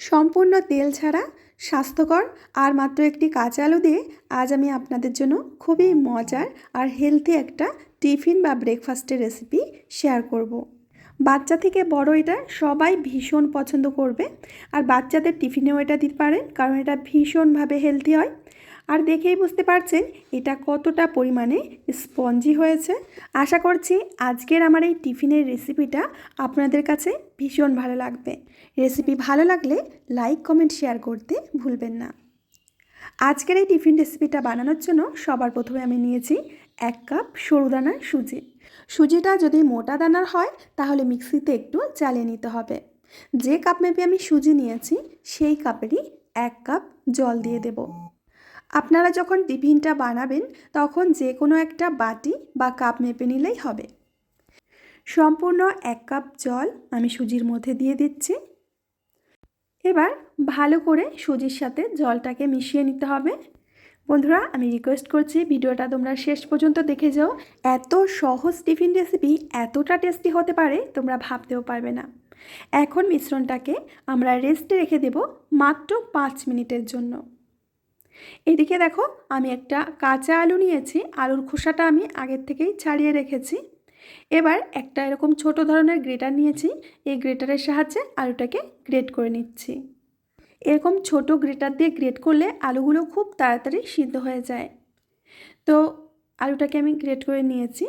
সম্পূর্ণ তেল ছাড়া, স্বাস্থ্যকর আর মাত্র একটি কাঁচা আলু দিয়ে আজ আমি আপনাদের জন্য খুবই মজার আর হেলদি একটা টিফিন বা ব্রেকফাস্টের রেসিপি শেয়ার করব। বাচ্চা থেকে বড় এটা সবাই ভীষণ পছন্দ করবে আর বাচ্চাদের টিফিনেও এটা দিতে পারেন, কারণ এটা ভীষণভাবে হেলদি হয় আর দেখেই বুঝতে পারছেন এটা কতটা পরিমাণে স্পঞ্জি হয়েছে। আশা করছি আজকের আমার এই টিফিনের রেসিপিটা আপনাদের কাছে ভীষণ ভালো লাগবে। রেসিপি ভালো লাগলে লাইক, কমেন্ট, শেয়ার করতে ভুলবেন না। আজকের এই টিফিন রেসিপিটা বানানোর জন্য সবার প্রথমে আমি নিয়েছি এক কাপ সরু দানার সুজি। সুজিটা যদি মোটা দানার হয়, তাহলে মিক্সিতে একটু চালিয়ে নিতে হবে। যে কাপ মেপে আমি সুজি নিয়েছি, সেই কাপেরই এক কাপ জল দিয়ে দেব। আপনারা যখন টিফিনটা বানাবেন, তখন যে কোনো একটা বাটি বা কাপ মেপে নিলেই হবে। সম্পূর্ণ এক কাপ জল আমি সুজির মধ্যে দিয়ে দিচ্ছি। এবার ভালো করে সুজির সাথে জলটাকে মিশিয়ে নিতে হবে। বন্ধুরা, আমি রিকোয়েস্ট করছি ভিডিওটা তোমরা শেষ পর্যন্ত দেখে যাও। এত সহজ টিফিন রেসিপি, এতটা টেস্টি হতে পারে, তোমরা ভাবতেও পারবে না। এখন মিশ্রণটাকে আমরা রেস্টে রেখে দেব মাত্র পাঁচ মিনিটের জন্য। এদিকে দেখো, আমি একটা কাঁচা আলু নিয়েছি, আলুর খোসাটা আমি আগের থেকেই ছাড়িয়ে রেখেছি। এবার একটা এরকম ছোট ধরনের গ্রেটার নিয়েছি, এই গ্রেটারের সাহায্যে আলুটাকে গ্রেট করে নিচ্ছি। এরকম ছোট গ্রেটার দিয়ে গ্রেট করলে আলুগুলো খুব তাড়াতাড়ি সিদ্ধ হয়ে যায়। তো আলুটাকে আমি গ্রেট করে নিয়েছি।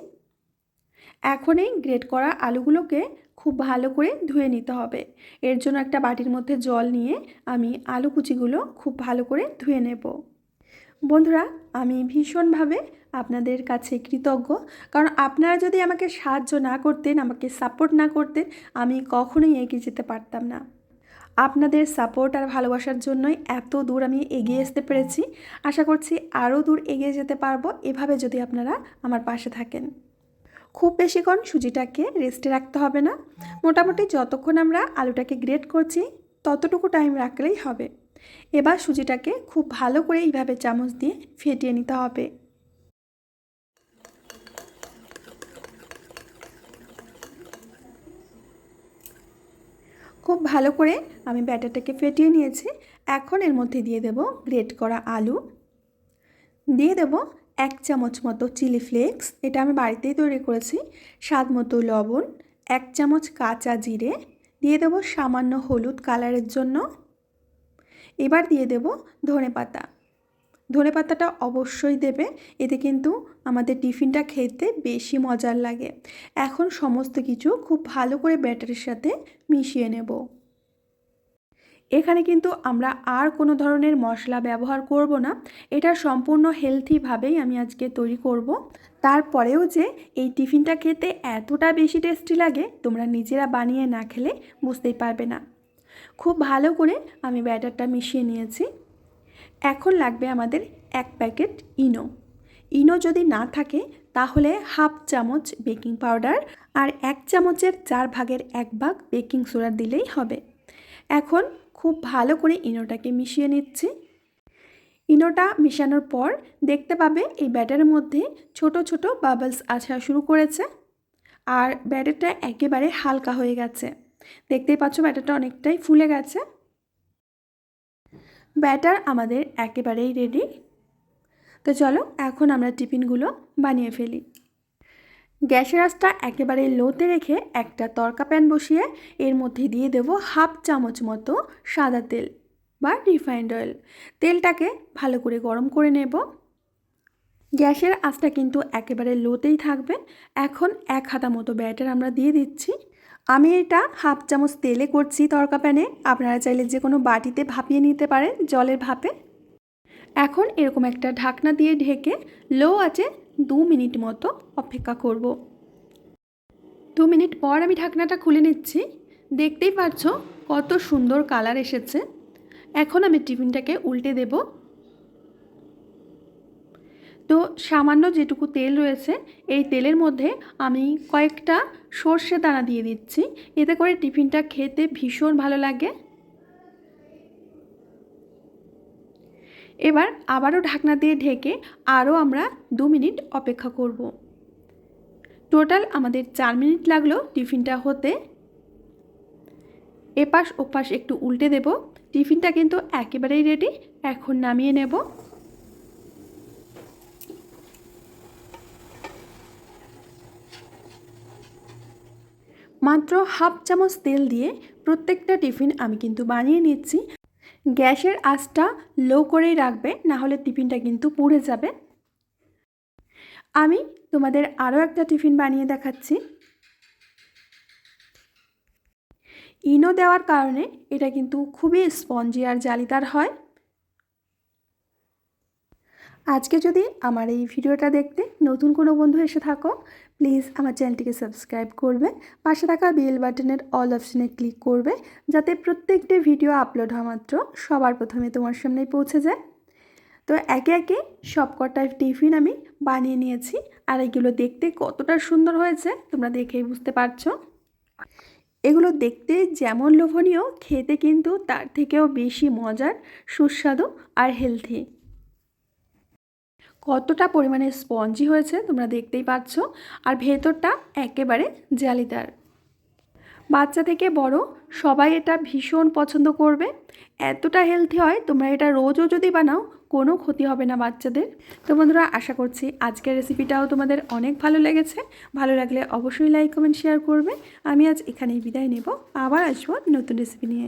এখন এই গ্রেট করা আলুগুলোকে খুব ভালো করে ধুয়ে নিতে হবে। এর জন্য একটা বাটির মধ্যে জল নিয়ে আমি আলু কুচিগুলো খুব ভালো করে ধুয়ে নেব। বন্ধুরা, আমি ভীষণভাবে আপনাদের কাছে কৃতজ্ঞ। কারণ আপনারা যদি আমাকে সাহায্য না করতেন, আমাকে সাপোর্ট না করতেন, আমি কখনোই এগিয়ে যেতে পারতাম না। আপনাদের সাপোর্ট আর ভালোবাসার জন্যই এত দূর আমি এগিয়ে আসতে পেরেছি। আশা করছি আরও দূর এগিয়ে যেতে পারব। এভাবে যদি আপনারা আমার পাশে থাকেন। খুব বেশিক্ষণ সুজিটাকে রেস্টে রাখতে হবে না। মোটামুটি যতক্ষণ আমরা আলুটাকে গ্রেট করছি, ততটুকু টাইম রাখলেই হবে। এবার সুজিটাকে খুব ভালো করে এইভাবে চামচ দিয়ে ফেটিয়ে নিতে হবে। খুব ভালো করে আমি ব্যাটারটাকে ফেটিয়ে নিয়েছি। এখন এর মধ্যে দিয়ে দেব গ্রেট করা আলু। দিয়ে দেব এক চামচ মতো চিলি ফ্লেক্স, এটা আমি বাড়িতেই তৈরি করেছি। স্বাদ মতো লবণ, এক চামচ কাঁচা জিরে, দিয়ে দেব সামান্য হলুদ কালারের জন্য। এবার দিয়ে দেব ধনে পাতা। ধনে পাতাটা অবশ্যই দেবে, এতে কিন্তু আমাদের টিফিনটা খেতে বেশি মজার লাগে। এখন সমস্ত কিছু খুব ভালো করে ব্যাটারের সাথে মিশিয়ে নেব। এখানে কিন্তু আমরা আর কোনো ধরনের মশলা ব্যবহার করব না। এটা সম্পূর্ণ হেলথিভাবেই আমি আজকে তৈরি করব। তারপরেও যে এই টিফিনটা খেতে এতটা বেশি টেস্টি লাগে, তোমরা নিজেরা বানিয়ে না খেলে বুঝতেই পারবে না। খুব ভালো করে আমি ব্যাটারটা মিশিয়ে নিয়েছি। এখন লাগবে আমাদের এক প্যাকেট ইনো। ইনো যদি না থাকে, তাহলে হাফ চামচ বেকিং পাউডার আর এক চামচের চার ভাগের এক ভাগ বেকিং সোডা দিলেই হবে। এখন খুব ভালো করে ইনোটাকে মিশিয়ে নিচ্ছি। ইনোটা মিশানোর পর দেখতে পাবে এই ব্যাটারের মধ্যে ছোট ছোট বাবলস আসা শুরু করেছে আর ব্যাটারটা একেবারে হালকা হয়ে গেছে। দেখতেই পাচ্ছ ব্যাটারটা অনেকটাই ফুলে গেছে। ব্যাটার আমাদের একেবারেই রেডি তো চলো, এখন আমরা টিফিনগুলো বানিয়ে ফেলি। গ্যাসের আঁচটা একেবারে লোতে রেখে একটা তরকা প্যান বসিয়ে এর মধ্যে দিয়ে দেব হাফ চামচ মতো সাদা তেল বা রিফাইন্ড অয়েল। তেলটাকে ভালো করে গরম করে নেব। গ্যাসের আঁচটা কিন্তু একেবারে লোতেই থাকবে। এখন এক হাতা মতো ব্যাটার আমরা দিয়ে দিচ্ছি। আমি এটা হাফ চামচ তেলে করছি তরকা প্যানে। আপনারা চাইলে যে কোনো বাটিতে ভাপিয়ে নিতে পারেন জলের ভাপে। এখন এরকম একটা ঢাকনা দিয়ে ঢেকে লো আছে দু মিনিট মতো অপেক্ষা করব। দু মিনিট পর আমি ঢাকনাটা খুলে নিচ্ছি। দেখতেই পাচ্ছ কত সুন্দর কালার এসেছে। এখন আমি টিফিনটাকে উল্টে দেব। তো সামান্য যেটুকু তেল রয়েছে, এই তেলের মধ্যে আমি কয়েকটা সর্ষে দানা দিয়ে দিচ্ছি। এতে করে টিফিনটা খেতে ভীষণ ভালো লাগে। এবার আবারও ঢাকনা দিয়ে ঢেকে আরও আমরা দু মিনিট অপেক্ষা করব। টোটাল আমাদের চার মিনিট লাগল টিফিনটা হতে। এপাশ ওপাশ একটু উল্টে দেব। টিফিনটা কিন্তু একেবারেই রেডি এখন নামিয়ে নেব। মাত্র হাফ চামচ তেল দিয়ে প্রত্যেকটা টিফিন আমি কিন্তু বানিয়ে নিচ্ছি। গ্যাসের আঁচটা লো করেই রাখবে না হলে টিফিনটা কিন্তু পুড়ে যাবে। আমি তোমাদের আরও একটা টিফিন বানিয়ে দেখাচ্ছি। ইনো দেওয়ার কারণে এটা কিন্তু খুবই স্পঞ্জি আর জালিদার হয়। আজকে যদি আমার এই ভিডিওটা দেখতে নতুন কোনো বন্ধু এসে থাকো প্লিজ আমার চ্যানেলটিকে সাবস্ক্রাইব করবে। পাশে থাকা বেল বাটনের অল অপশনে ক্লিক করবে, যাতে প্রত্যেকটি ভিডিও আপলোড হওয়া মাত্র সবার প্রথমে তোমার সামনে পৌঁছে যায়। তো একে একে সব কটা টিফিন আমি বানিয়ে নিয়েছি, আর এগুলো দেখতে কতটা সুন্দর হয়েছে তোমরা দেখেই বুঝতে পারছ। এগুলো দেখতে যেমন লোভনীয়, খেতে কিন্তু তার থেকেও বেশি মজার, সুস্বাদু আর হেলথি কতটা পরিমাণে স্পঞ্জি হয়েছে তোমরা দেখতেই পাচ্ছ, আর ভেতরটা একেবারে জালিদার। বাচ্চা থেকে বড় সবাই এটা ভীষণ পছন্দ করবে। এতটা হেলথি হয়, তোমরা এটা রোজও যদি বানাও, কোনো ক্ষতি হবে না বাচ্চাদের। তো বন্ধুরা, আশা করছি আজকের রেসিপিটাও তোমাদের অনেক ভালো লেগেছে। ভালো লাগলে অবশ্যই লাইক কমেন্ট শেয়ার করবে। আমি আজ এখানেই বিদায় নেব। আবার আসব নতুন রেসিপি নিয়ে।